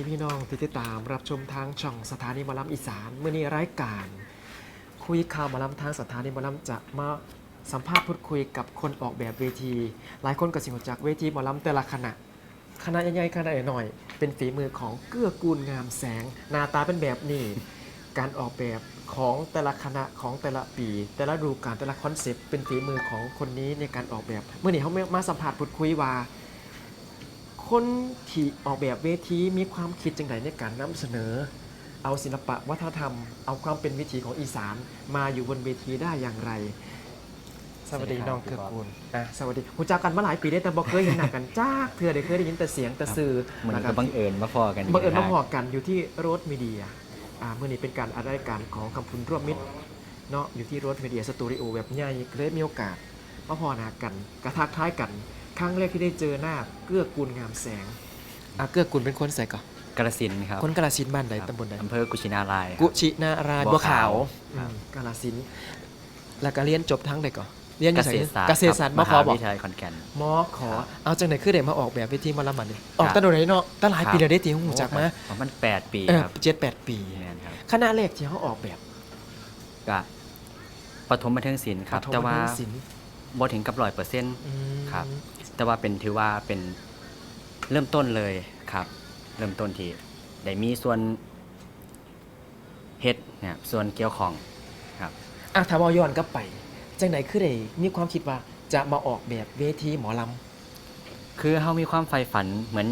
ดีพี่น้องที่ติดตามรับชมทางช่องสถานีมอลำอีสานเมื่อนี้รายการ คุยข่าวมอลำทางสถานีมอลำจะมาสัมภาษณ์พูดคุยกับคนออกแบบเวที หลายคนก็สิงจากเวทีหมอลำแต่ละคณะคณะใหญ่ๆคณะหน่อยๆเป็นฝีมือของเกื้อกูลงามแสงหน้าตาเป็นแบบนี้ การออกแบบของแต่ละคณะของแต่ละปี แต่ละฤดูกาลแต่ละคอนเซปต์เป็นฝีมือของคนนี้ในการออกแบบ เมื่อนี้เขามาสัมผัสพูดคุยว่า คนที่ออกแบบเวทีมีความคิดจังไดในการนำเสนอ เอาศิลปะวัฒนธรรม เอาความเป็นวิถีของอีสานมาอยู่บนเวทีได้อย่างไร สวัสดีสวัสดีครับน้องเกือกูลอะสวัสดีรู้จักกันมาหลายปีได้แต่บอกเคยเห็นหน้ากันจ้าเธอได้เคยได้ยินแต่เสียงแต่สื่อเหมือนแล้วกับบังเอิญมาพอกันบังเอิญมาพอทกันอยู่ที่โรดมีเดียอ่าเมื่อนี้เป็นการอัดรายการของคำพุนร่วมมิตรเนาะอยู่ที่โรดมีเดียสตูดิโอแบบใหญ่เลยมีโอกาสมาพอหนากันกระทักท้ายกัน ครั้งแรกที่ได้เจอหน้าเกื้อกูลงามแสงอะเกื้อกูลเป็นคนใส่ก่อนกระสินธุ์ครับคนกาลสินธุ์บ้านใดครับตำบลใดอำเภอกุชินารายกุชินารายบับัววขาขาววอืมกาลสินธุ์แล้วก็เรียนจบทั้งใดก่อนเรียนอเกยู่ไสษตรศาสตร์เกษตรศาสตร์คมบขอมบอกหาวิทยาลัยขอนแก่น มอขอครับเอาจังไหนคือเด็มาออกแบบเวทีหมาละมันนี่ออกครับตั้งแต่ไหนเนาะตั้งหลายปีครับ แล้วได้ตีหูจักมาประมาณ8ปีเออครับเจ็ดแปดปี แม่นครับคณะแรกที่เขาออกแบบกะปฐมบันเทิงศิลป์ครับ ปฐมแต่ว่าบันเทิงศิลป์บ่ถึงกับร้อยเปอร์เซ็นต์ อืมครับ แต่ว่าเป็นถือว่าเป็นเริ่มต้นเลยครับ เริ่มต้นที่ได้มีส่วนเฮ็ดเนี่ยส่วนเกี่ยวของครับอะถ้าเอาย้อนกลับไปจังไหนคือได้มีความคิดว่าจะมาออกแบบเวทีหมอลคือเขามีความใฝ่ฝันเหมือน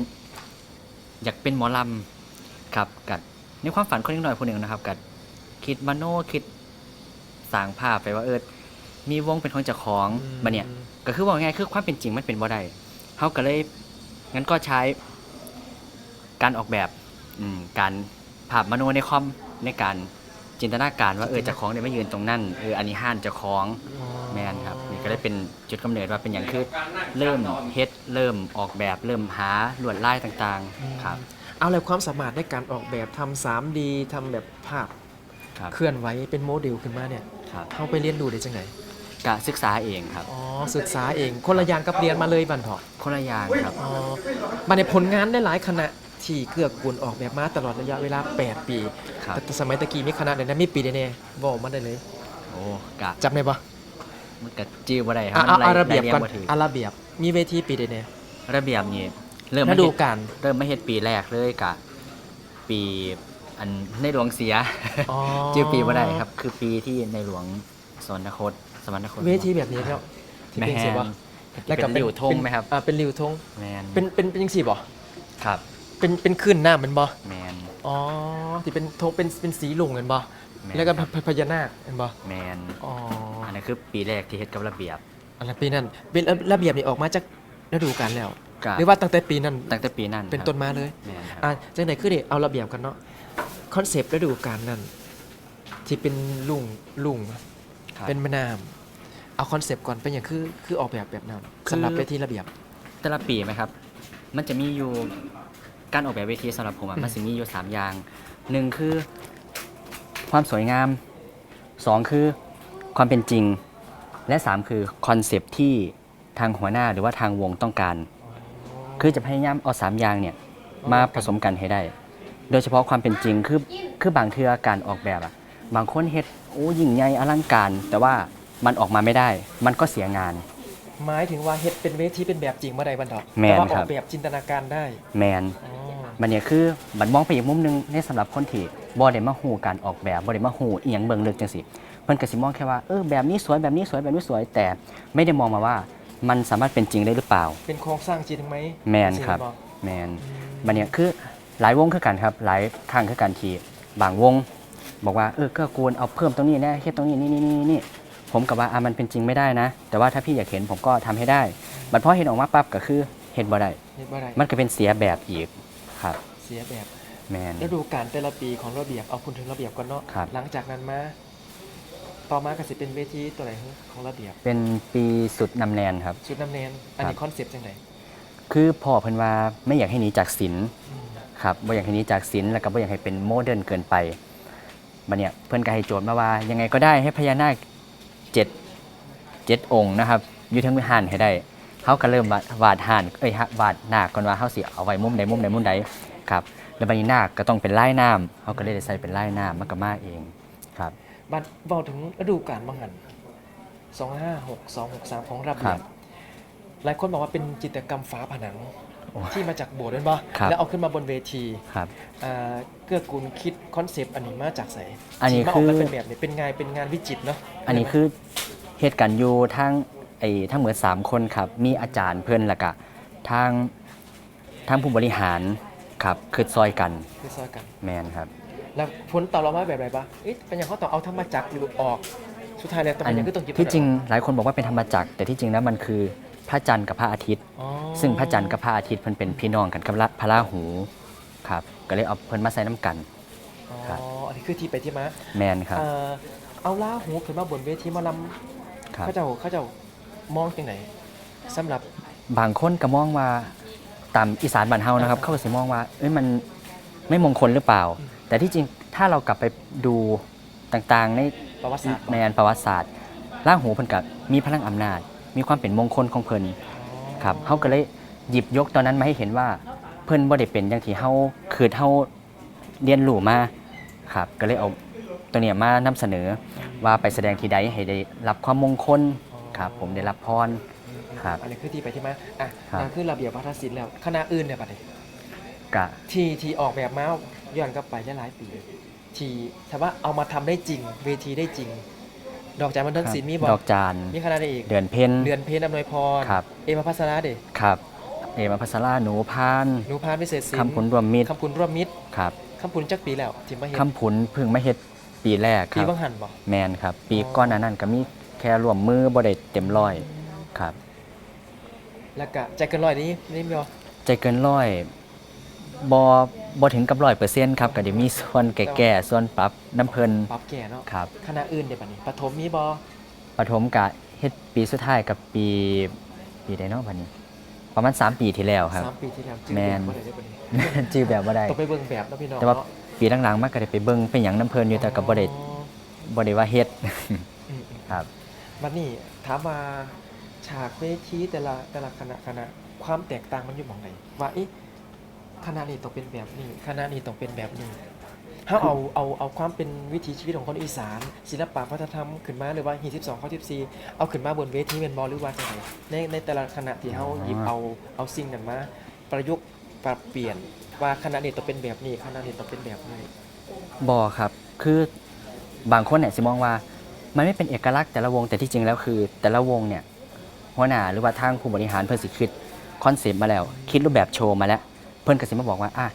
อยากเป็นหมอลำครับกับในความฝันคนนิดหน่อยคนหนึ่งนะครับกับคิดมโนคิดสร้างภาพไปว่าเออมีวงเป็นของเจ้าของำมาเนี่ย ก็คือว่าไงายคือความเป็นจริงมันเป็นบ่ได้เขาก็เลยงั้นก็ใช้การออกแบบอืมการภาพมโนในคอมในการจินตนาการว่าเออเจ้าของเนี่ยไม่ยืนตรงนั้นเอออันนี้ห้านเจ้าของอ๋อแมนครับนี่ก็ได้เป็นจุดกำเนิดว่าเป็นอย่างคือเริ่มเฮ็ดเริ่มออกแบบเริ่มหาลวดลายต่างๆครับเอาเลยความสามารถในการออกแบบทำ 3D ทำแบบภาพครับเคลื่อนไหวเป็นโมเดลขึ้นมาเนี่ยครับเขาไปเรียนดูได้จังไหน กะศึกษาเองครับ อ๋อศึกษาเองคนละอย่างกับเรียนมาเลยบันเถาะคนละอย่างครับ อ๋อมาในผลงานได้หลายคณะที่เกือกกุลออกแบบมาตลอดระยะเวลา 8 ปีครับ แต่สมัยตะกี้มีคณะไหนนะมีปีใดแน่บอกมาได้เลยโอ้กะจำได้ปะมันกะจิ้วบ่ได้ครัอะมัเอาไล่เอาระเบียบไล่ก่อนงบ่ถือเอาระเบียบมีเวทีปีใดแน่ระเบียบนี่เริ่มฤมาดูเฮ็ดกาลเริ่มมาเฮ็ดปีแรกเลยกะ ปีอันในหลวงเสีย อ๋อ ชื่อปีบ่ได้ครับ คือปีที่ในหลวงสวรรคต สวรรคตเวทีแบบนี้แล้วที่แมเป็นสิบ่นเป็นริ้วธงไหมครับ อ่าเป็นริวธงแมนเป็นเป็นเป็นยังสี่บ่ครับเป็นเป็นขึ้นหน้าเหมือนบ่แมน อ๋อที่เป็นธงเป็นเป็นสีลุงเหมือนบ่แมนแล้วก็ครับพพญานาคเหมือนบ่แมนอ๋ออันนั้นคือปีแรกที่เฮ็ดกับระเบียบอะไรปีนั้นเป็นระระเบียบนี่ออกมาจากฤดูกาลแล้วกะหรือว่าตั้งแต่ปีนั้นตั้งแต่ปีนั้นเป็นครับต้นมาเลย แมนครับอะจังไหนคือเด็เอาระเบียบกันเนาะคอนเซปต์ฤดูกาลนั้นที่เป็นลุงลุงครับเป็นแม่น้ำ เอาคอนเซปต์ก่อนเป็นอย่างคือคือออกแบบแบบนั้นคือสำหรับเวทีระเบียบ แต่ละปีไหมครับ มันจะมีอยู่การออกแบบเวทีสำหรับผมอะอืม มันจะมีอยู่สามอย่างหนึ่งคือ ความสวยงามสองคือความเป็นจริง และสามคือคอนเซปต์ที่ทางหัวหน้าหรือว่าทางวงต้องการ คือจะพยายามเอาสามอย่างเนี่ยมาผสมกันให้ได้ โดยเฉพาะความเป็นจริงคือคือบางเทือการออกแบบอะบางคนเฮ็ดโอ้ยิ่งใหญ่อลังการ แต่ว่า มันออกมาไม่ได้ มันก็เสียงาน หมายถึงว่าเฮ็ดเป็นเวทีเป็นแบบจริงเมื่อใดบันดอกแม่นแต่ว่าอคอรักบ แบบจินตนาการได้แมนอ๋อมันเนี่ยคือบันมองไปอีกมุมหนึงในสำหรับคนที่บ่ได้มาฮู้การออกแบบบ่ได้มาฮู้อีหยังเบิ่งลึกจังซี่เพิ่นก็สิมองแค่ว่าเออแบบนี้สวยแบบนี้สวยแบบนี้สวย แต่ไม่ได้มองมาว่า มันสามารถเป็นจริงได้หรือเปล่า เป็นโครงสร้างจริงไหมแมนครับ จงบ่แมนอืมมันเนี่ยคือหลายวงคือกันครับหลายทางคือกันที่บางวง บอกว่าเออก็กูลเอาเพิ่มตรงนี้นะเฮ็ดตรงนี้นี่นี่นี่นี่ ผมกับว่าอะมันเป็นจริงไม่ได้นะ แต่ว่าถ้าพี่อยากเห็นผมก็ทำให้ได้ บัดพอเห็นออกมาปั๊บก็คือเห็นบ่ได้เฮ็ดบ่ได้มันก็เป็นเสียแบบอีกครับ เสียแบบแมนฤดูกาลแต่ละปีของระเบียบเอาคุณถึงระเบียบก่อนเนาะครับหลังจากนั้นมาต่อมาก็สิเป็นเวทีตัวไหนของระเบียบ เป็นปีสุดนำแนนครับชุดน้ำเนนอันนี้ครับคอนเซปต์จังไดคือพ่อเพิ่นว่าไม่อยากให้หนีจากศิลป์ครับบ่อยากให้หนีจากศิลป์แล้วก็บ่อยากให้เป็นโมเดิร์นเกินไปบัดเนี่ยเพิ่นก็ให้โจทย์มาว่ายังไงก็ได้ให้พญานาค เจ็ดเจ็ดองค์นะครับอยู่ทั้งวิหารให้ได้เขาก็เริ่มวาดวาดห่านเอ้ยฮะวาดนาคก่อนว่าเฮาสิเอาไว้มุมใดมุมใดมุมใดครับแล้วบัดนี้นาคก็ต้องเป็นไล่น้ำเขาก็เลยได้ใส่เป็นไล่น้ำมันก็มาเองครับบัดบอกถึงฤดูกาลบางหัน256 263 ของระครัเบียบบหลายคนบอกว่าเป็นจิตรกรรมฝาผนังโอ้ ที่มาจากโบสถ์ด้วยป่ะครับ แล้วเอาขึ้นมาบนเวทีครับ อ่าเกื้อกูลคิดคอนเซปต์อันนี้มาจากไสอันนี้ที่มาออกมาคือ เป็นแบบนี้เป็นงานเป็นงานวิจิตรเนาะอันนี้คือเหตุการณ์อยู่ทั้งไอ้ทั้งหมด3คนครับ มีอาจารย์เพื่อนแล้วก็ทางทางผู้บริหารครับคือซอยกันคือซอยกัน แมนครับ แล้วผลตอบรับมาแบบไรปะเอ๊ะเป็นอย่างเขาต้องเอาธรรมจักรหรือออก สุดท้ายแล้วต้องอัเป็นนอย่างคือต้องคิดที่จริงหลายคนบอกว่าเป็นธรรมจักรแต่ที่จริงแล้วมันคือ พระจันทร์กับพระอาทิตย์ อ๋อซึ่งพระจันทร์กับพระอาทิตย์เพิ่นเป็นพี่น้องกันกับพระราหูครับก็เลยเอาเพิ่นมาใส่น้ำกันอ๋อครับอันนี้คือที่ไปที่มาแมนครับเอ่อเอาล่าหูขึ้นมาบนเวทีหมาลครับำเขาเจ้าเขาเจ้ามองจังไหนสำหรับบางคนก็มองว่าตามอีสานบ้านเฮานะครับอ่าเขาก็สิมองว่าเอ้ยมันไม่มงคลหรือเปล่าอืมแต่ที่จริงถ้าเรากลับไปดูต่างๆ ในประวัติศาสตร์ในอันประวัติศาสตร์ล่างหูเพิ่นกับมีพลังอำนาจ มีความเป็นมงคลของเพิ่นครับเฮาก็เลยหยิบยกตอนนั้นมาให้เห็นว่า เพิ่นบ่ได้เป็นอย่างที่เฮาคือเฮาเรียนรู้มาครับก็เลยเอาตัวเนี้ยมานำเสนอว่าไปแสดงที่ใดให้ได้รับความมงคลครับผมได้รับพรครับ อันนี้คือที่ไปที่มาอะครับ นั่นคือระเบียบวัฒนศิลป์แล้วคณะอื่นเนี่ยปะเนี่ยกะ ที่ที่ออกแบบมาย้อนกลับไปหลายๆปี ที่ถ้าว่าเอามาทำได้จริง เวทีได้จริง ดอกจานบันเทิงศิลป์มีบอดอกจานมีคณะใดอีก เดือนเพ็ญเดือนเพญอำนวยพร ครับ เอมาพัสราเดครับ เอมาพัสราหนูพานหนูพานพิเศษศิลป์คำขุนรวมมิตรคำคุณร่วมมิตรครับคำคุณจักปีแล้วที่มาเห็นคำขุนเพึ่งมาเฮ็ดปีแรกคปีรับบังหันบ่แมนครับ ปีอ๋อก้อนหนานั้นก็มีแค่รวมมือบ่ได้เต็มร้อยครับ แล้วก็ใจเกันร้อยนี้นี่มีบ่ใจเกินร้อย บ่บ่ถึงกับร้อยเปอร์เซ็นต์ครับก็เดี๋ยวมีส่วนแก่ๆส่วนปรับน้ำเพิ่นปรับแก่เนาะครับคณะอื่นเดี๋ยวบัดนี้ปฐมมีบ่ปฐมกะเฮ็ดปีสุดท้ายกับปีปีใดเนาะบัดนี้ ประมาณ 3 ปีที่แล้วครับ สามปีที่แล้วแมน บ่ได้ได้บัดนี้ชื่อแบบบ่ได้ ต้องไปเบิ่งแบบเนาะพี่น้องแต่ว่าเนาะปีหลังๆมาก็ได้ไปเบิ่งเป็นหยังน้ำเพิ่นอยู่แต่ก็บ่ได้อ๋อบ่ได้ว่าเฮ็ด อืมอืมครับ บัดนี้ถามว่าฉากเวทีแต่ละแต่ละคณะคณะความแตกต่างมันอยู่หม่องไหนว่าเอ๊ะ คณะนี้ต้องเป็นแบบนี้คณะนี้ต้องเป็นแบบนี้ถ้าเอาเอาเอาความเป็นวิถีชีวิตของคนอีสาน ศิลปะวัฒนธรรมขึ้นมาหรือว่าฮี12ข้อ14เอาขึ้นมาบนเวทีเป็นบอลหรือว่าจังไดในในแต่ละคณะที่เฮาหยิบเอาเอาสิ่งนั้นมา ประยุกต์ปรับเปลี่ยนว่าคณะนี้ต้องเป็นแบบนี้คณะนี้ต้องเป็นแบบนี้บอครับ คือบางคนเนี่ยสิมองว่ามันไม่เป็นเอกลักษณ์แต่ละวงแต่ที่จริงแล้วคือ แต่ละวงเนี่ยหัวหน้าหรือว่าทางผู้บริหารเพิ่นสิคิดคอนเซปต์มาแล้ว คิดรูปแบบโชว์มาแล้ว พิ่นก็สิมาบอกว่าอะ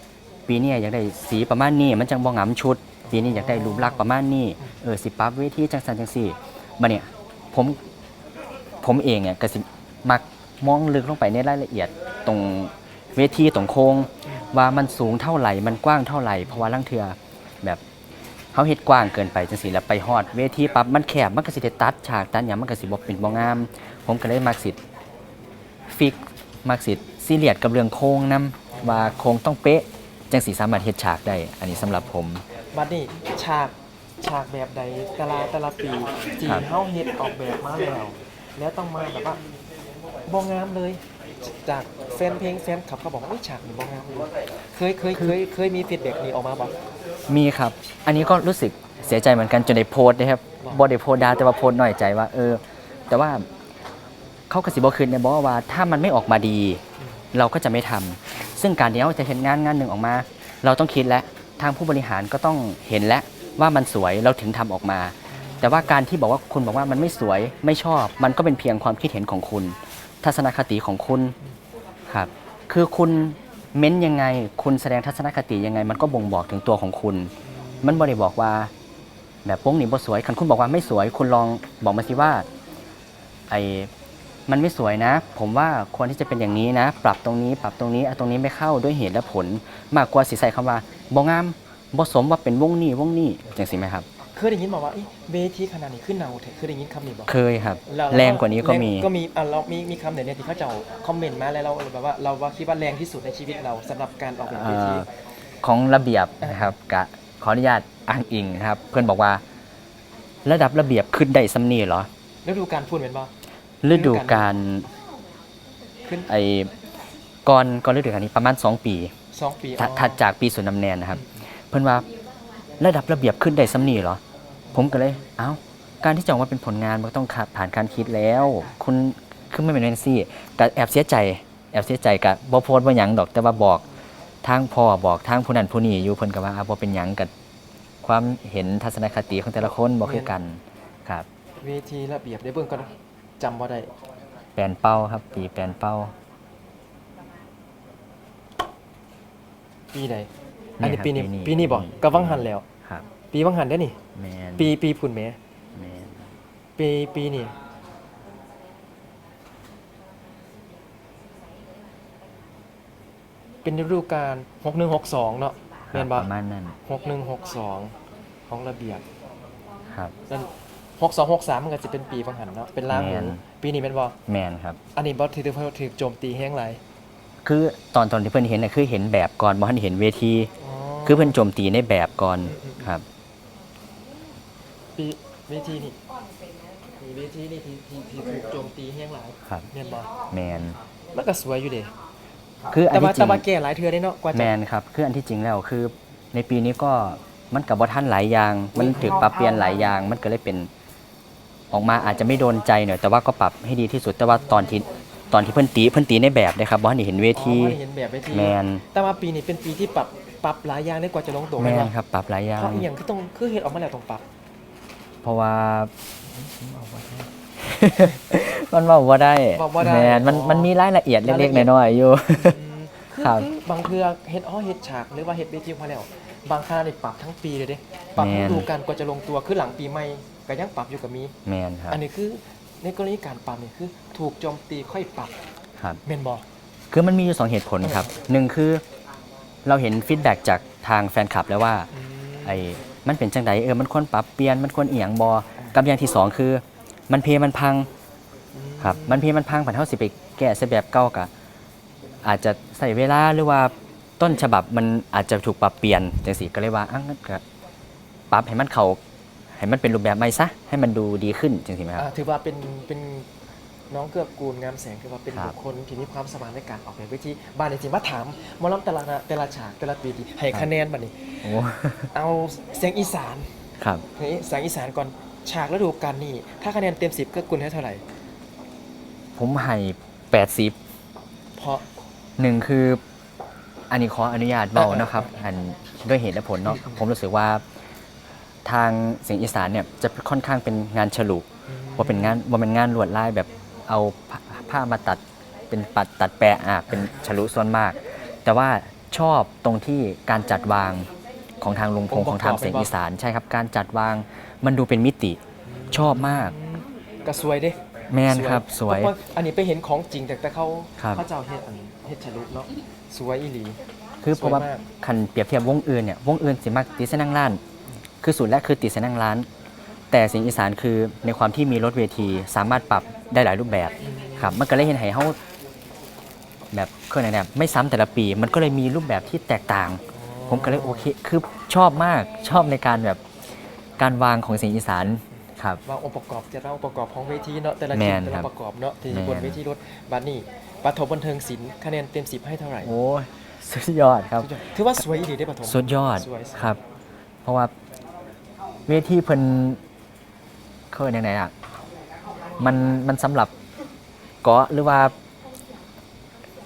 ปีนี้อยากได้สีประมาณนี้ มันจังบ่งํชุด ปีนี้อยากได้รูปลักษณ์ประมาณนี้เออสิปรับเวทีจังสันจังซี่มาเนี่ยผมผมเองเนี่ยก็สิมักมองลึกลงไปในรายละเอียดตรงเวทีตรงโครงว่ามันสูงเท่าไหร่มันกว้างเท่าไหร่เพราะว่าลังเทือแบบเขาเฮ็ดกว้างเกินไปจังซี่แล้วไปฮอด เวทีปั๊บมันแคบมันก็สิได้ตัดฉากตัดหยังมันก็สิบ่เป็นบ่งาม ผมก็เลยมักสิฟิกมักสิซีเรียสกับเรื่องโครงนํ ว่าโครงต้องเป๊ะจังสิสามารถเฮ็ดฉากได้ อันนี้สำหรับผม บัดนี้ฉากฉากแบบใดแต่ละแต่ละปีที่ครับเฮาเฮ็ดออกแบบมาแล้ว แล้วต้องมาแบบว่าบ่งามเลย จากแฟนเพลงแฟนคลับเขาบอกว่าอุ๊ยฉากนี้บ่งามเลยเคยเคยเคยเคยมีฟีดแบ็กนี้ออกมาบ่ มีครับ อันนี้ก็รู้สึกเสียใจเหมือนกันจนได้โพสต์นะครับว้าวบ่ได้โพสต์ดาแต่ว่าโพสต์น้อยใจว่าเออ แต่ว่าเขาก็สิบ่คืนเนี่ยบอกว่าถ้ามันไม่ออกมาดี เราก็จะไม่ทำซึ่งการที่เราจะเห็นงานงานหนึ่งออกมา เราต้องคิดและทางผู้บริหารก็ต้องเห็นและว่ามันสวยเราถึงทำออกมา แต่ว่าการที่บอกว่าคุณบอกว่ามันไม่สวยไม่ชอบ มันก็เป็นเพียงความคิดเห็นของคุณ ทัศนคติของคุณครับคือคุณเม้นยังไง คุณแสดงทัศนคติยังไง มันก็บ่งบอกถึงตัวของคุณ มันบ่ได้บอกว่า แบบโป้งนี่บ่สวยคันคุณบอกว่าไม่สวย คุณลองบอกมาสิว่าไอ มันไม่สวยนะ ผมว่าควรที่จะเป็นอย่างนี้นะ ปรับตรงนี้ปรับตรงนี้เอาตรงนี้ไม่เข้าด้วยเหตุและผล มากกว่าสิใส่คำว่าบ่งามบ่สมว่าเป็นวงนี้วงนี้จังสิไหมครับเคยได้ยินบอกว่าเอ๊ะเวทีขนาดนี้ขึ้นเนาแท้เคยได้ยินคำนี้บ่เคยครับล้วแรงกว่านี้ก็มีก็มีอะเรามีมีคำไหนเนี่ยที่เขาเจ้าคอมเมนต์มาแล้วเราแบบว่าเราว่าคิดว่าแรงที่สุดในชีวิตเราสำหรับการออกแบบเวทีเอ่อของระเบียบนะครับกะขออนุญาตอ้างอิงนะครับ เพื่อนบอกว่า ระดับระเบียบขึ้นได้สำนีเหรอฤดูการพูดเป็นบ่ ฤดูกาลขึ้นไอ้ก่อนก่อนฤดูกาลนี้ประมาณ 2 ปีสองปีถ้าอ๋อถัดจากปีส่วนดำแนนนะครับ เพิ่นว่าระดับระเบียบขึ้นได้ซ้ำนี่เหรอ ผมก็เลย เอ้า การที่จะออกมาเป็นผลงานมันต้องผ่านการคิดแล้ว คุณคือไม่เป็นแนนซี่ก็แอบเสียใจ แอบเสียใจกับบ่โพสต์ว่าหยังดอก แต่ว่าบอกทางพ่อบอกทางผู้นั้นผู้นี้อยู่เพิ่นก็ว่าอะบ่เป็นหยังกับความเห็นทัศนคติของแต่ละคนบ่คือกันครับ เวทีระเบียบได้เบิ่งก็ จำบ่ได้แปลนเป้าครับ ปีแปลนเป้า ปีใดอันนี้ครับปีนี้ปีนี้ปีนี้บ่ก็วังหันแล้ว ครับ ปีวังหันได้อนี่ แมนปีปีพุ่นแหมแมนปีปีนี่เป็นฤดูกาล6162เนาะคแม่รับนบ่ประมาณนั้น6162ของระเบียบครับ นั่น 6263มันก็สิเป็นปีวังหันเนาะเป็นล้างหแม่มูนปีนี้แม่นบ่แมนครับ อันนี้บ่ถือถือถือโจมตีแห้งหลายคือตอนตอนที่เพื่อนเห็นน่ะคือเห็นแบบก่อนบ่ทันเห็นเวทีอ๋อคือเพื่อนโจมตีในแบบก่อนครับ ปีเวทีนี่มีเวทีนี่ที่ที่ที่ถูกโจมตีแห้งหลายครับแม่นบ่แมนมันก็สวยอยู่เด้คืออัแต่นว่าที่จริแต่งว่าแก้หลายเทื่อได้เนาะกว่าแมจะ นครับคืออันที่จริงแล้วคือในปีนี้ก็มันกับบ่ทันหลายอย่าง มันถึกปรับเปลี่ยนหลายอย่าง มันก็เลยเป็น ออกมาอาจจะไม่โดนใจหน่อยแต่ว่าก็ปรับให้ดีที่สุดแต่ว่าตอนที่ตอนที่เพื่อนตีเพื่อนตีในแบบนะครับบ่ทันได้เห็นเวทีอ๋อบ่ได้เห็นแบบเวทีแมนแต่ว่าปีนี้เป็นปีที่ปรับปรับหลายอย่างได้กว่าจะลงตัวแมแม่นนบ่ครับปรับหลายอย่างเพราะอีหยังคือต้องคือเฮ็ดออกมาแล้วต้องปรับ เพราะว่า มันบอกว่าได้บอกบ่ได้แมนมันอ๋อมันมีรายละเอียดรายละเล็เอีกยด ๆน้อยๆอยู่ อืมคือครับ คือบางเทื่อเฮ็ดอ๋อเฮ็ดฉากหรือว่าเฮ็ดเวทีออกมาแล้ว บางคณะนี่ปรับทั้งปีเลยเด้ปรับแม่นฤดูกาลกว่าจะลงตัวคือหลังปีใหม่ ก็ยังปรับอยู่กับมี แมนครับ อันนี้คือในกรณีการปรับนี่คือ ถูกโจมตีค่อยปรับครับแม่นบ่คือมันมีอยู่สองเหตุผลครับหนึ่งคือเราเห็นฟีดแบ็กจากทางแฟนคลับแล้วว่าอืมไอ้มันเป็นจังไดเออมันควรปรับเปลี่ยนมันควรเอียงบอกัอย่างที่สองคือ มันเพมันพังครับมันเพมันพังผันเท่าสิไปแก้ใส่แบบเก่ากะอาจจะใส่เวลาหรือว่าต้นฉบับมันอาจจะถูกปรับเปลี่ยนจังสิก็เลยว่าอะงั้นก็ปรับให้มันเขา ให้มันเป็นรูปแบบใหม่ซะให้มันดูดีขึ้นจังสิไหมครับ อ่าถือว่าเป็นเป็นน้องเกือบกูลงามแสงถือว่าเป็นครับบุคคลที่มีความสามารถในการออกแบบวิธีบ้านในจริงมาถามหมอลำแต่ละนะแต่ละฉากแต่ละปีดีให้คะแนนบัดนี้ โอ้เอาเสียงอีสานครับ เฮ้ยเสียงอีสานก่อนฉากฤดูกาลนี่ถ้าคะแนนเต็ม10ก็กุลให้เท่าไหร่ผมให้แปดสิบเพราะ หนึ่งคือ อันนี้ขออนุญาตเบาเออนะครับ อันด้วยเหตุและผลเนาะผมรู้สึกว่า ทางเสียงอีสานเนี่ยจะค่อนข้างเป็นงานฉลุว่าเป็นงานว่าเป็นงานลวดลายแบบเอาผ้าผ้ามาตัดเป็นปัดตัดแปะอะเป็นฉลุส่วนมาก แต่ว่าชอบตรงที่การจัดวางของทางลุงพงษ์ของทางเสียงอีสานใช่ครับการจัดวางมันดูเป็นมิติชอบมากอืมก็สวยเด้แมนครับสวยเพราะาอันนี้ไปเห็นของจริงแต่แต่เขาครับเขาเจ้าเฮ็ดอันเฮ็ดฉลุเนาะสวยอีหลี คือเพราะว่าสวยมากคันเปรียบเทียบวงอื่นเนี่ยวงอื่นสิมักตีเสนนั่งร้าน คือสูตรแรกคือตีเสนนั่งร้าน แต่เสิ่งอีสานคือในความที่มีรถเวทีสามารถปรับได้หลายรูปแบบครับมันก็เลยเห็นให้เฮาแบบเคยไหนเนี่ยไม่ซ้ำแต่ละปี มันก็เลยมีรูปแบบที่แตกต่าง ผมก็เลยโอเคคือชอบมากชอบในการแบบการวางของเสียงอีสานครับวางองค์ประกอบจะเล่าองค์ประกอบของเวทีเนาะแต่ละแมทีมนแต่ครัละบประกอบเนาะที่แมนบนเวทีรถบัดนี้ปฐมบันเทิงศิลป์คะแนนเต็ม10ให้เท่าไหร่โอ้ยสุดยอดครับสุดยอดถือว่าสวยอีหลีได้ปฐมสุดยอดสวยครับ เพราะว่า เวทีเพิ่นเคยไหนๆอะมันมันสำหรับเกาะหรือว่า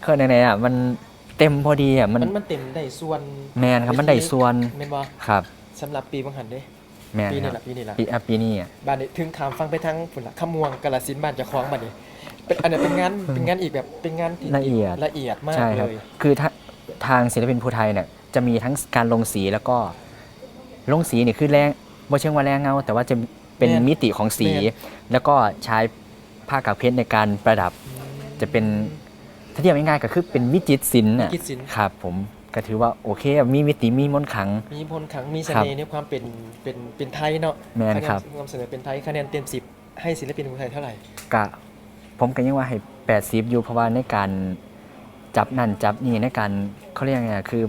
เคยไหนๆอะมันเต็มพอดีอะมันมันมันเต็มได้ส่วนแมนครับมันได้ส่วนแม่นบ่ครับสำหรับปีบังหันเด้ แมนปีคนี้รับล่ะปีนี้ล่ะปีอะปีนี้อะบ้านนี้ถึงขามฟังไปทั้งฝุ่นละขมวงกาลสินธุ์บ้านเจะคล้าของบัดนี้เป็นอันนี้เป็นงานเป็นงานอีกแบบเป็นงานที่ละเอียด ละเอียดมากใช่คเลรับย คือทาทางศิลปินภูไทยเนี่ยจะมีทั้งการลงสีแล้วก็ลงสีนี่คือแรง บ่เชิงว่าแรงเงา แต่ว่าจะเป็นแม่นมิติของสีแม่นแล้วก็ใช้ผ้ากากเพชรในการประดับ จะเป็นถ้าเทียบง่ายๆก็คือเป็นวิจิตรศิลป์น่ะวิจิตรศิลป์ ครับผมก็ถือว่าโอเคอะมีมิติมีมนต์ขลัง มีพลขังมีเสครับน่ห์ในความเป็นเป็นเป็นไทยเนาะแม่นครับ คะแนนความเสนอเป็นไทยคะแนนเต็มสิบให้ศิลปินคนไทยเท่าไหร่ กะผมก็ยังว่าให้ 80 อยู่เพราะว่าในการจับนั่นจับนี่ในการเขาเรียกไงอะคือ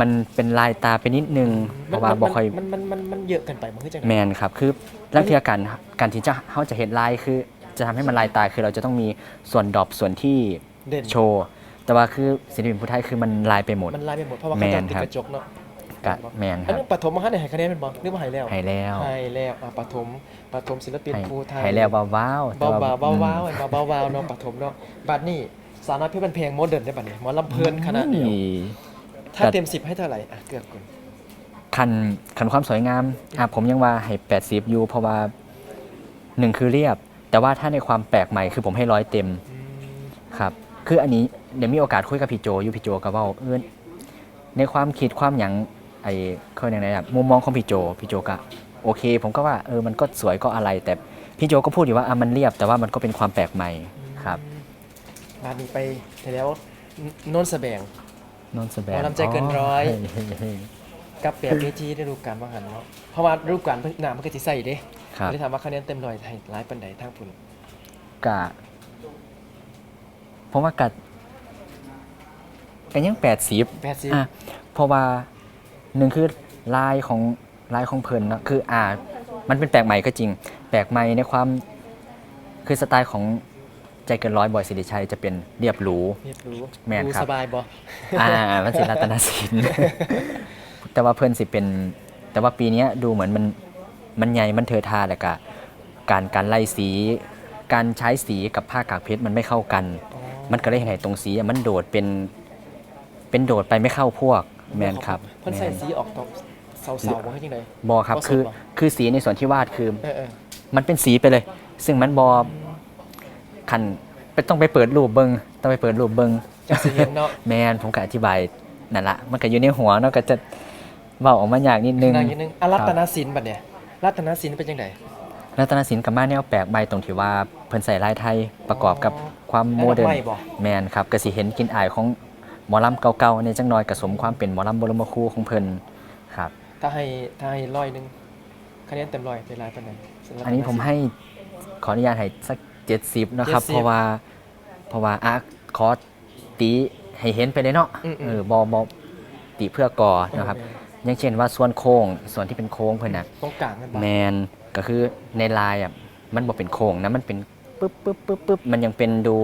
มันเป็นลายตาไปนิดนึงเพราะว่าบ่ค่อยมันมันมันมันเยอะเกินไปมันคือจังแมได๋นครับ คือลังเทียการการที่จะเขาจะเห็นลายคือ จะทำให้มันลายตาคือเราจะต้องมีส่วนดรอปส่วนที่เด่นโชว์ แต่ว่าคือศิลปินผู้ไทยคือมันลายไปหมด มันลายไปหมดเพราะว่าแมเขานจะติดครับกระจกเนาะกะแมนคอันรับนั้นปฐมมาให้ให้คะแนนเป็นบ่หรือว่าให้แล้วให้แล้วให้แล้วอะปฐมปฐมศิลปินให้ภูไทยให้แล้วว้าวๆแต่เบาว่ๆเบาๆเบาๆไอ้เบาๆเบาๆเนาะปฐมเนาะบัดนี้สาวน้อยเพชรบันเพลงโมเดิร์นได้บัดนี้หมอลำเพลินขนาดเดียวอุ้ย ถ้าเต็ม10ให้เท่าไหร่อะเกือบกุนคันคันความสวยงามอะผมยังว่าให้80อยู่เพราะว่าหนึ่งคือเรียบ แต่ว่าถ้าในความแปลกใหม่คือผมให้ร้อยเต็มอืมครับ คืออันนี้เดี๋ยวมีโอกาสคุยกับพี่โจอยู่พี่โจก็เว่าเอื้อนในความคิดความอย่างไอ้เขาอย่างไรอะมุมมองของพี่โจพี่โจก็โอเค ผมก็ว่าเออมันก็สวยก็อะไร แต่พี่โจก็พูดอยู่ว่าอะมันเรียบ แต่ว่ามันก็เป็นความแปลกใหม่ครับบัดนี้ไปแล้วโนนสแสบง นนท์แสบหมอลำใจเกินร้อย กับแบบเวทีได้รูปการว่าหันเนาะเพราะว่ารูปการเพิ่งหน้ามันก็สิใส่เด้ครับเลยถามว่าคะแนนเต็มร้อยให้หลายปานใดทางพุ่นกะผมว่ากัดกันยังแปดสิบ80 อะเพราะว่าหนึ่งคือลายของลายของเพลินเนอะคืออ่า มันเป็นแปลกใหม่ก็จริง แปลกใหม่ในความคือสไตล์ของ ใจเกินร้อยบอยสิริชัยจะเป็นเรียบหรูเรียบรู้แม่นดูครับสบายบ่อ่ามันสิรัตนศิลป์ แต่ว่าเพื่อนสิเป็น แต่ว่าปีเนี้ยดูเหมือนมันมันใหญ่มันเทอะทาแต่กะการการไล่สี การใช้สีกับผ้ากากเพชรมันไม่เข้ากัน อ๋อมันก็เลยเห็นไห้ตรงสีอะมันโดดเป็นเป็นโดดไปไม่เข้าพวกแมนครับเพิ่นใส่แม่นสีออกตอกเสาๆบ่ให้จังได๋ บอครับบ่สดคือบ่ คือสีในส่วนที่วาดคือ เออเออมันเป็นสีไปเลย ซึ่งมันบอ คันไปต้องไปเปิดรูปเบิงต้องไปเปิดรูปเบิงจังสิเห็นเนาะ แมนผมก็อธิบายนั่นละมันก็อยู่ในหัวเนาะก็จะเบาออกมาอย่างนิดนึงนางนิดนึงอะรัตนศิลป์บัดเนี่ยรัตนศิลป์เป็นจังได๋รัตนศิลป์กับมาแนวแปลกใบตรงที่ว่าเพิ่นใส่ลายไทยประกอบกับอ๋อความโมเดิร์นแล้วดอกไม้บ่ แมนครับก็สิเห็นกลินอายของหมอลำเก่าๆในจังน้อยกระสมความเป็นหมอลำบรมครูของเพิ่นครับ ถ้าให้ถ้าให้ร้อยหนึงคะแนนเต็มร้อยเป็นหลายปานใดสำหรับอันนี้ผมให้ขออนุญาตให้สัก 70นะครับ 70เพราะว่าเพราะว่าอะขอตีให้เห็นไปเลยเนาะอืมๆ เออบอบอตีเพื่อก่อนะครับเอออย่างเช่นว่าส่วนโค้งส่วนที่เป็นโค้งเพิ่นน่ะตรงกลางกันบ่แมนก็คือในลายอะมันบ่เป็นโค้งนะมันเป็นปึ๊บปึ๊บปึ๊บปึ๊บมันยังเป็นดู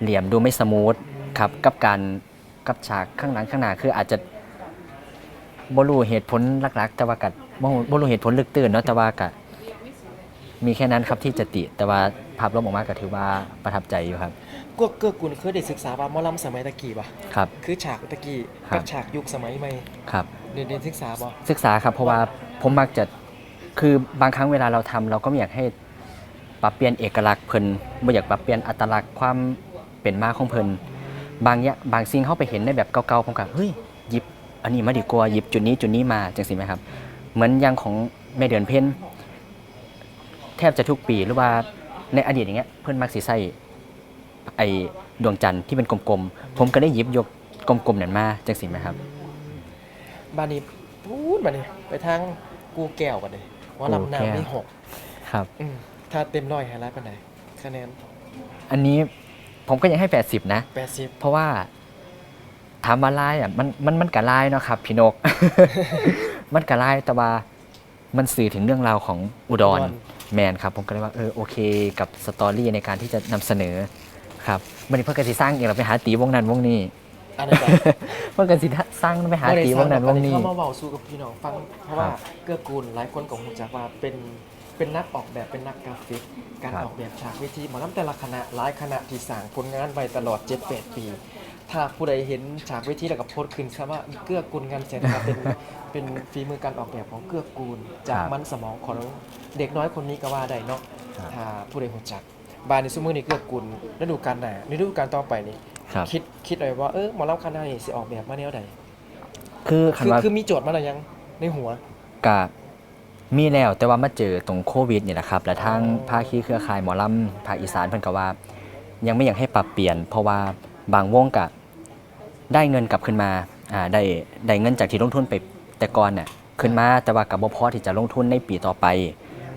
เหลี่ยมดูไม่สมูทครับกับการกับฉากข้างหลังข้างหน้าคืออาจจะบ่รู้เหตุผลหลักๆ แต่ว่ากับ่รู้บ่รู้เหตุผลลึกตื้นเนาะแต่ว่าก็มีแค่นั้นครับที่จะติแต่ว่า ภาพรวมออกมาก็ถือว่าประทับใจอยู่ครับกวกเกื้อกูลเคยได้ศึกษาว่าหมอลำสมัยตะกี้บ่ครับ คือฉากตะกี้ครับกับฉากยุคสมัยใหม่ครับ เรียนเรียนศึกษาบ่ศึกษาครับ เพราะว่าผมมักจะคือบางครั้งเวลาเราทำเราก็ไม่อยากให้ปรับเปลี่ยนเอกลักษณ์เพิ่นไม่อยากปรับเปลี่ยนอัตลักษณ์ความเป็นมาของเพิ่นบางอย่างบางสิ่งเขาไปเห็นในแบบเก่าๆผมก็เฮ้ยหยิบ อันนี้มาดีกว่าหยิบจุดนี้จุดนี้มาจังสิไหมครับ เหมือนอย่างของแม่เดือนเพ็ญแทบจะทุกปีหรือว่า ในอดีตอย่างเงี้ยเพิ่นมักสิใส่ไอ้ดวงจันทร์ที่เป็นกลมๆ ผมก็ได้หยิบยกกลมๆนั้นมาจังสิไหมครับ บ้านนี้พูดบ้านนี้ไปทางกูแก้วบัดนี้หมอลำกูแก้วน้ำมีหกครับอืมถ้าเต็มร้อยให้หลายปานใดคะแนน อันนี้ผมก็ยังให้ 80 นะ 80 เพราะว่าถามว่าลายอะมันมันมันกะลายเนาะครับพี่นก มันกะลายแต่ว่ามันสื่อถึงเรื่องราวของอุดรอุดร แมนครับผมก็เลยว่าเออโอเคกับสตอรี่ในการที่จะนำเสนอครับมันนี้เพื่อกสิสร้างเองเราไปหาตีวงนั้นวงนี้ อันนั้นแบบเพื่อกสิสร้างไปหาตีวงนั้นวงนี้ เข้ามาเว้าสู่กับพี่น้องฟัง เพราะว่าครับเกื้อกูลหลายคนก็รู้จักว่าเป็นเป็นนักออกแบบเป็นนักกราฟิก การครับ ออกแบบฉากเวทีหมอลำแต่ละคณะหลายคณะที่สร้างผลงานไว้ตลอด 7-8 ปี ถ้าผู้ใดเห็นฉากเวทีแล้วก็โพสต์ขึ้นซะว่าเกื้อกูลงานเสร็จนะครับเป็นเป็นฝีมือการออกแบบของเกื้อกูล จากครับมันสมองของเด็กน้อยคนนี้ก็ว่าได้เนาะครับ ถ้าผู้ใดรู้จักบานในซุมือนี่เกื้อกูลฤดูกาลหน้าฤดูกาลต่อไปนี่ครับ คิดคิดเลยว่าเออหมอลำคณะนี่สิออกแบบมาแนวใดคือคันคือว่าคือมีโจทย์มาแล้วยังในหัวกะมีแล้วแต่ว่ามาเจอตรงโควิดนี่แหละครับ และทางอ๋อภาคีเครือข่ายหมอลำภาคอีสานเพิ่นก็ว่า ยังไม่อยากให้ปรับเปลี่ยน เพราะว่าบางวงกะ ได้เงินกลับขึ้นมาอ่าได้ได้เงินจากที่ลงทุนไปแต่ก่อนน่ะขึ้นมาแต่ว่ากับบ่พอที่จะลงทุนในปีต่อไป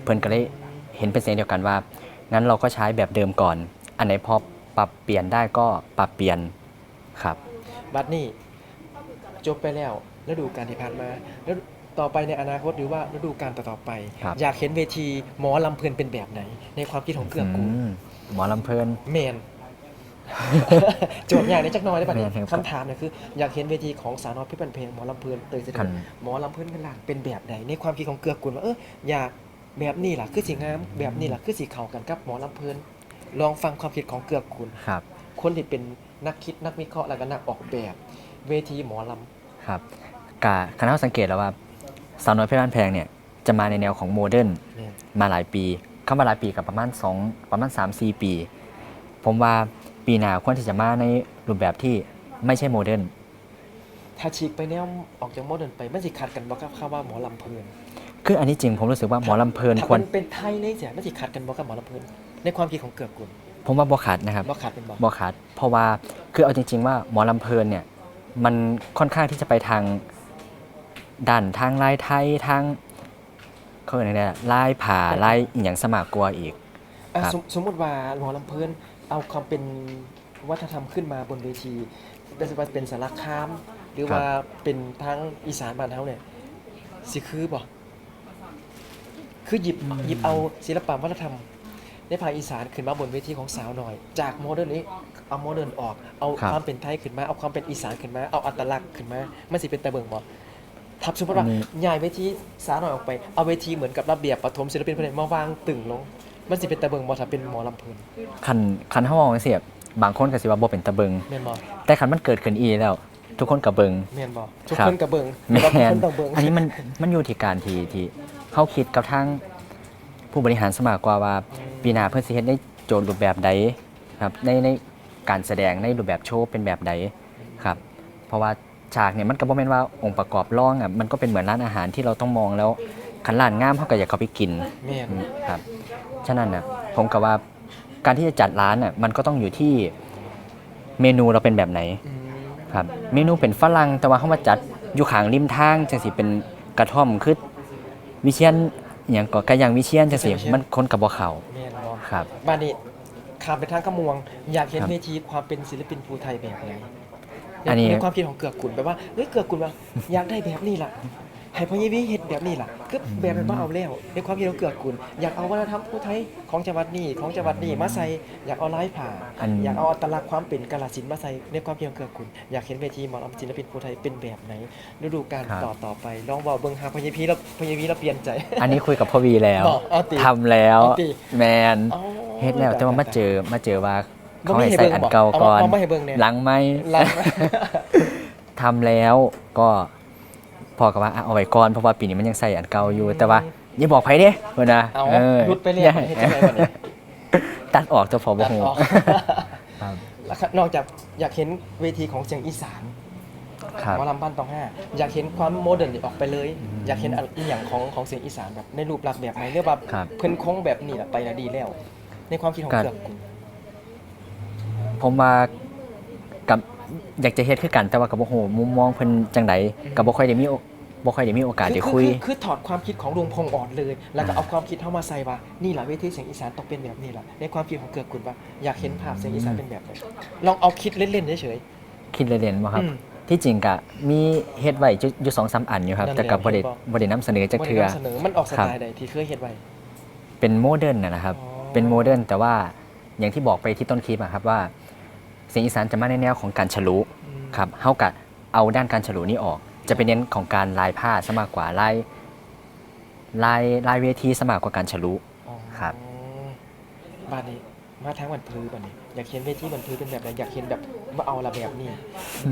เพิ่นก็เลยเห็นเป็นเสียงเดียวกันว่า งั้นเราก็ใช้แบบเดิมก่อน อันไหนพอปรับเปลี่ยนได้ก็ปรับเปลี่ยนครับบัดนี้จบไปแล้วฤดูกาลที่ผ่านมาแล้วต่อไปในอนาคตหรือว่าฤดูกาลต่อๆไป ครับอยากเห็นเวทีหมอลำเพลินเป็นแบบไหน ในความคิดของเกื้อกูลมหมอลำเพลินแมน โจทย์ใหญ่ในจักหน้อยได้ป่ะเนี่ยแม่นครับคำถามเนี่ยคือ อยากเห็นเวทีของสาวน้อยเพี่ปันเพลงหมอลำเพลินเตยเสด็คัจนหมอลำเพลินกันหลานเป็นแบบใดในความคิดของเกือกกุลว่าเอออยากแบบนี้ล่ะคือสีงามแบบนี้ล่ะคือสีเข้ากันกับหมอลำเพลินลองฟังความคิดของเกือกกุลครับ คนที่เป็นนักคิดนักวิเคราะห์และก็นักออกแบบ เวทีหมอลครับกาคณะสังเกตแล้วว่าสาวน้อยเพชรบ้านแพงเนี่ยจะมาในแนวของโมเดิร์นำเนี่ยมาหลายปี เข้ามาหลายปีกับประมาณ 2 ประมาณ 3-4 ปี ผมว่า ปีหน้าควรที่จะมาในรูปแบบที่ไม่ใช่โมเดิร์นถ้าฉีกไปแนวออกจากโมเดิร์นไปมันสิขัดกันบ่กับคำว่าหมอลำเพลินคืออันนี้จริงผมรู้สึกว่าหมอลำเพลินถ้าควรมันเป็นไทยเลยเสียมันสิขัดกันบ่กับหมอลำเพลินในความคิดของเกือกกุลผมว่าบ่ขาดนะครับบ่ขัดเป็นบ่บ่ขาดเพราะว่าคือเอาจริง ๆ ว่าหมอลำเพลินเนี่ยมันค่อนข้างที่จะไปทางด้านทางลายไทยทางเขาเรียกอะไรเนี่ยลายผ่าลายอีหยังสมากกว่าอีกอะครับสมสมมติว่าหมอลำเพลิน เอาความเป็นวัฒนธรรมขึ้นมาบนเวทีเป็นว่าเป็นสารคาม หรือว่าเป็นทางอีสานบ้านเฮาเนี่ยสิคือบ่คือหยิบหยิบเอาศิลปะวัฒนธรรมในภาคอีสานขึ้นมาบนเวทีของสาวหน่อย จากโมเดิร์นนี้เอาโมเดิร์นออก เอาครับความเป็นไทยขึ้นมา เอาความเป็นอีสานขึ้นมา เอาอัตลักษณ์ขึ้นมามันสิเป็นตะเบิงบ่ทับสมมติว่าอันนี้ย้ายเวทีสาวหน่อยออกไป เอาเวทีเหมือนกับระเบียบปฐมศิลปินคนไหนมาวางตึงลง มันสิเป็นตะเบิงบ่ถ้าเป็นหมอลำเพลินคันคันเฮามองเสียบางคนก็สิว่าบ่เป็นตะเบิง แม่นบ่แต่คันมันเกิดขึ้นอีแล้ว ทุกคนก็เบิง แม่นบ่ทุกครับ คนกับเบิงแม่เราทุกนคนต้องเบิงอันนี้มันมันอยู่ที่การที่ที่เขาคิดกับทางผู้บริหารสมากกว่าว่าปีหน้าเพื่อสิเฮ็ดในโจทย์รูปแบบใดครับในในการแสดงในรูปแบบโชว์เป็นแบบใดครับเพราะว่าฉากเนี่ยมันก็บ่แม่นว่าองค์ประกอบร่องอะมันก็เป็นเหมือนร้านอาหารที่เราต้องมองแล้ว คันร้านงามเขาก็อยากเข้าไปกินแม่นครับ ฉะนั้นนะผมก็ว่าการที่จะจัดร้านอะมันก็ต้องอยู่ที่เมนูเราเป็นแบบไหน อืมครับเมนูเป็นฝรั่งแต่ว่าเขามาจัดอยู่ข้างริมทางจังสิเป็นกระท่อมคือวิเชียนอหย่างก็กระยังวิเชียนจังสิมันคนกับบ่เขาแม่นบ่ครับ บ้านนี้ข้ามไปทางขมวง อยากเห็นครับเวทีความเป็นศิลปินภูไทยแบบไหนอันนี้ ในความคิดของเกือกกุลแบบว่าเฮ้ยเกือกกุลว่าอยากได้แบบนี้ล่ะ ให้พ่อยี่วิเฮ็ดแบบนี้ล่ะคือแบบนั้นบ่เอาแล้วในความคิดของเกือกกุลอยากเอาวัฒนธรรมภูไทยของจังหวัดนี้ของจังหวัดนี้มาใส่อยากเอาลายผ้าอัน อยากเอาอัตลักษณ์ความเป็นกาลสินธุ์มาใส่ในความคิดของเกือกกุลอยากเห็นเวทีหมอลำศิลปินภูไทยเป็นแบบไหนฤดูกาลครับต่อต่อไปลองเว้าเบิ่งหาพ่อยี่พีแล้วพ่อยี่พีแล้วเปลี่ยนใจ อันนี้คุยกับพ่อวีแล้วบอกเอาติทำแล้วเอาติ แมนอ๋อ เฮ็ดแล้วแต่ว่ามาเจอมาเจอว่าบ่เขามีให้ให้ใส่เบิ่งอันบ่เก่าก่อนเอามาให้เบิ่งแน่ หลังไหม หลัง ทำแล้วก็ พอกับว่าอะเอาไว้ก่อนเพราะว่าปีนี้มันยังใส่อันเก่าอยู่ แต่ว่าอย่าบอกไผเด้เพิ่นนะเอาเออหลุดไปแล้วอย่าเฮ็ดจังไดบัดนี้ตัดออกตัวพอบ่ตัดฮู้ออกครับแล้วครับนอกจากอยากเห็นเวทีของเสียงอีสานครับ หมอลำบ้านตองห้าอยากเห็นความโมเดิร์นนี่ออกไปเลย อยากเห็นอะไรอหย่างของของเสียงอีสานแบบในรูปลักษณ์แบบไหนเรียกว่าครับเพิ่นคงแบบนี้แหละไปแล้วดีแล้ว ในความคิดของครับ เกือกกุลผมว่ากับ อยากจะเฮ็ดคือกันแต่ว่ากับบ่ฮู้มุมมองเพิ่นจังไดก็บ่ค่อยได้มีโอบ่ค่อยได้มีโอกาสได้คุยออคือถอดความคิดของดวงพงษ์อ่อนเลย แล้วก็เอาความคิดเข้ามาใส่ว่า นี่แหละเวทีเสียงอีสานต้องเป็นแบบนี้แหละ ในความคิดของเกือกกุลว่าอยากเห็นภาพเสียงอีสานเป็นแบบไหนลองเอาคิดเล่นๆเฉย คิดเล่นๆบ่ๆครับ อืมที่จริงก็มีเฮ็ดไว้อยู่อยู่สองสามอันอยู่ครับ นั่นแหละแต่ก็บ่ได้เห็นบ่บ่ได้นำเสนอจักบ่ได้เทื่อนำเสนอมันออกสครับไตล์ใดที่เคยเห็นไว้ เป็นโมเดิร์นนะนะครับ อ๋อ เป็นโมเดิร์นแต่ว่าอย่างที่บอกไปที่ต้นคลิปอะครับว่า เสียงอีสานจะมาในแนวของการฉลุอืมครับเฮากะเอาด้านการฉลุนี้ออก จะเป็นเน้นของการลายผ้าซะมากกว่าลายลายลายเวทีซะมากกว่าการฉลุอ๋อครับ บ้านนี้มาทางวันพื้บ้านนี้ อยากเห็นเวทีวันพื้เป็นแบบไหนอยากเห็นแบบว่าเอาละแบบนี้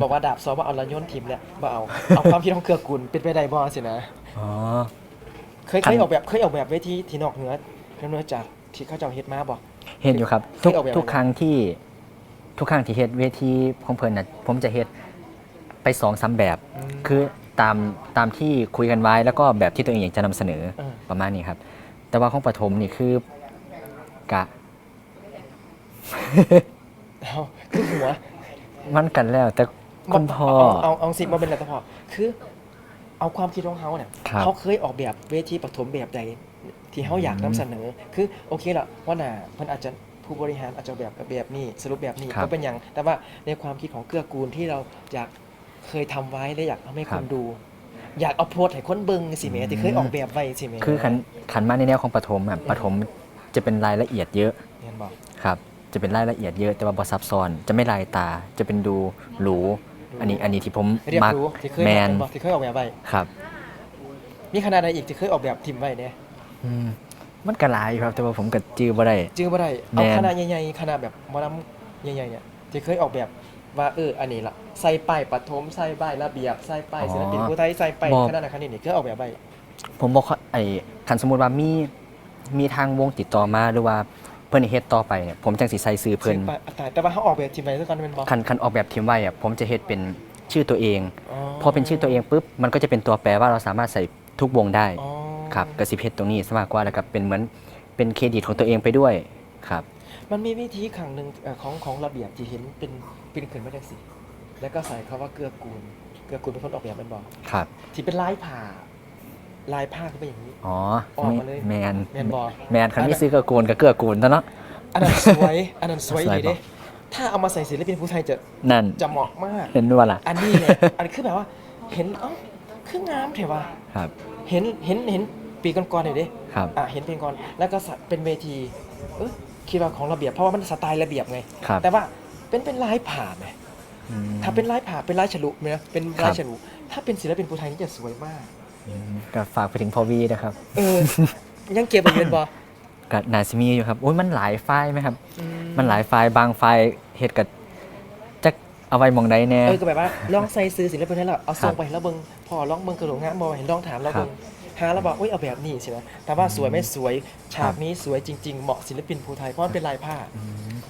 บอกว่าดาบซอว่าเอาละโย่นทีมเนี่ยว่าเอาเอาความคิดของเกือกกุลเป็นไปได้บ่สินะอ๋อเคยเคยออกแบบเคยออกแบบเวทีที่นอกเหนือเหนือจากที่เขาเจ้าเฮ็ดมาบ่เห็นอยู่ครับทุกเคยออกแบบทุกครั้งที่ ทุกครั้งที่เฮ็ดเวทีของเพิ่นน่ะผมจะเฮ็ดไปสองสามแบบมคือตามตามที่คุยกันไว้แล้วก็แบบที่ตัวเองอยากจะนำเสนอเออประมาณนี้ครับ แต่ว่าของปฐมนี่คือกะ เอาคือหัวมันกันแล้ว แต่คุณพ่อ เอาเอาเอาสิมาเป็นอะไรต่อพ่อคือ เอาความคิดของเขาเนี่ยครับ เขาเคยออกแบบเวทีปฐมแบบใดที่เขาอยากนำเสนอ คือโอเคละว่าน่ะมันอาจจะ ผู้บริหารอาจจะแบบแบบนี้สรุปแบบนี้ครับก็เป็นอย่าง แต่ว่าในความคิดของเกื้อกูลที่เราอยากเคยทำไว้และอยากทำให้คครับนดู อยากเอาโพสต์ให้คนเบิ่งสิแหม่ที่เคยออกแบบไว้สิแหม่คือขันขันมาในแนวของปฐมอะปฐมจะเป็นรายละเอียดเยอะเห็นบอกครับ จะเป็นรายละเอียดเยอะแต่ว่าบ่ซับซ้อนจะไม่ลายตาจะเป็นดูหรูอันนี้อันนี้ที่ผมเรียกมักรู้ที่เคยแมออกนแบบที่เคยออกแบบไว้ครับมีขนาดใดอีกที่เคยออกแบบทิมไว้เนี่ยอืม มันก็หลายอยู่ครับ แต่ว่าผมก็จื้อบ่ได้ จื้อบ่ได้เอาแม่น ขนาดใหญ่ๆขนาดแบบหมอลำใหญ่ๆเนี่ยที่เคยออกแบบว่าเอออันนี้ละใส่ป้ายปฐมใส่ป้ายระเบียบใส่ป้ายศิลปินผู้ไทยใส่ป้ายขนาดไหนขนาดนี้เคยออกแบบไว้ผมบอกว่าไอ้คันสมมุติว่ามีมีทางวงติดต่อมาหรือว่าเพิ่นให้เฮ็ดต่อไปเนี่ยผมจังสิใส่ซื้อเพิ่นซึ่งป้ายแต่แต่ว่าเขาออกแบบทิมไว้ซะก่อนเป็นบ่คันคันออกแบบทีมไว้อะผมจะเฮ็ดเป็นชื่อตัวเองอ๋อพอเป็นชื่อตัวเองปุ๊บมันก็จะเป็นตัวแปรว่าเราสามารถใส่ทุกวงได้ อ๋อ ครับกระสิเพชรตรงนี้ซะมากกว่าแล้วก็เป็นเหมือนเป็นเครดิตของตัวเองไปด้วยครับมันมีวิธีขังหนึ่งเอ่อของของระเบียบที่เห็นเป็นเป็นขึ้นมาจังสิแล้วก็ใส่คำว่าเกื้อกูล เกื้อกูลเป็นคนออกแบบเป็นบ่ครับที่เป็นลายผ่าลายผ้าขึ้นไปอย่างนี้ อ๋อออกมาเลย แมนแมนบ่แมนคันนี้ซื้อเกื้อกูลก็เกื้อกูลแล้วเนาะ อันนั้นสวย อันนั้นสวยสวยดีปะเด้ถ้าเอามาใส่ศิลปินผู้ไทยจะนั่นจะเหมาะมาก เห็นด้วยล่ะอันนี้แหละ อันนี้คือแบบว่า เห็นเอ้าคืองามเถอะว่าครับ เห็นเห็นเห็น ปีก่อนๆหน่อยดิครับ อะเห็นเพลงก่อนแล้วก็สัเป็นเวทีเออคิดว่าของระเบียบเพราะว่ามันสไตล์ระเบียบไง ครับ แต่ว่าเป็นเป็นลายผ่าไหมอืม ถ้าเป็นลายผ่าเป็นลายฉลุไหมนะเป็นครัลายบฉลุถ้าเป็นศิลปินผู้ไทยนี่จะสวยมาก อืมก็ฝากไปถึงพอวีนะครับเออ ยังเก็บไว้เงินบ่ก็นาซิมีอยู่ครับโอ้ยมันหลายไฟล์ไหมครับ มันหลายไฟล์บางไฟล์เฮ็ดกับจะเอาไว้หมองใดแน่ เออก็แบบว่าลองใส่ซื้อศิลปินให้เราเอาส่งครับไปแล้วเบิ่งพอลองเบิ่งกระโดดงามบ่เห็นลองถามเราครับเบิ่ง หาแล้วบอกอุ้ยเอาแบบนี้ใช่ไหมแต่ว่าสวยไม่สวยฉาครักบนี้สวยจริง ๆ เหมาะศิลปินภูไทยเพราะมันเป็นลายผ้า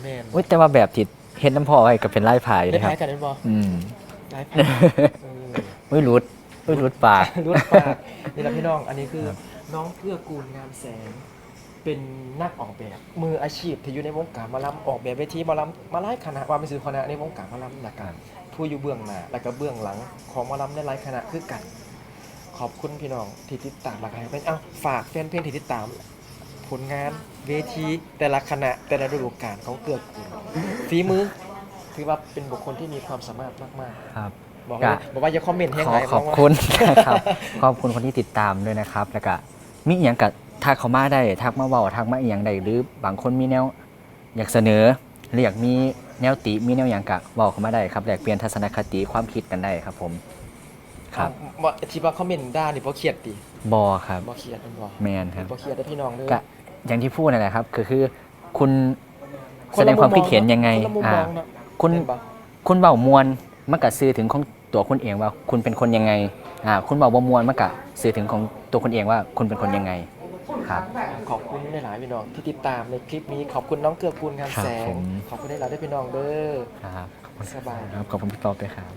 แม่นโอ้ยแต่ว่าแบบที่เฮ็ดน้ำพอไว้ก็เป็นลายผายได้นะครัท้าบ ยกันเป็นบ่อืมลายผ้าเออโอ้ยรุดโอ้ยรุดปาก รุ่นปากนี่แหละพี่น้อง อันนี้คือครับน้องเพื่อกูลงามแสง เป็นนักออกแบบ มืออาชีพที่อยู่ในวงการหมาลำออกแบบเวทีหมาลำมาไล่คณะว่าไม่ซื้อคณะในวงการหมาลำหลักการผู้อยู่เบื้องหน้าและก็เบื้องหลังของหมาลำในหลายคณะคือกัน ขอบคุณพี่น้องที่ติดตามหลักการเป็นเอ้าฝากแฟนเพลงที่ติดตาม ผลงานเวทีแต่ละคณะแต่ละฤดูกาลของเกือกูลฝีมือถือว่าเป็นบุคคลที่มีความสามารถมากครับ ๆ บอกเลยบอกว่าอย่าคอมเมนต์ให้ขอไงขอบคุณครับ ขอบคุณคนที่ติดตามด้วยนะครับ แล้วก็มีอหย่างกับทักเขามาได้ทักมาเว้าทักมาอหย่างใดหรือบางคนมีแนว อยากเสนอหรืออยากมีแนวติมีแนวอย่างกะเว้าเข้ามาได้ครับแลกเปลี่ยนทัศนคติความคิดกันได้ครับผม ครับ บ่ที่ว่าคอมเมนต์ด่านี่บ่เครียดติบอครับบ่เครียดแม่นบ่แมนครับบ่เครียดเด้อพี่น้องเด้อ ก็อย่างที่พูดนั่นแหละครับคือคือคุณคแสนดละงความคิดเห็นมุมมองยังไงคนละมุมอ่ามองเนาะคุณแม่นบ่คุณเบามวลมันก็สื่อถึงของตัวคุณเองว่าคุณเป็นคนยังไงอ่าคุณเบาบ่มวลมันก็สื่อถึงของตัวคุณเองว่าคุณเป็นคนยังไง ครับ ขอบคุณหลายๆพี่น้องที่ติดตามในคลิปนี้ขอบคุณน้องเกือกูลงามแสครับผงม ขอบคุณหลายๆด้วยพี่น้องเด้อ ครับขอบคุณสบาย ครับขอบคุณพี่ต๊อบด้วยครับ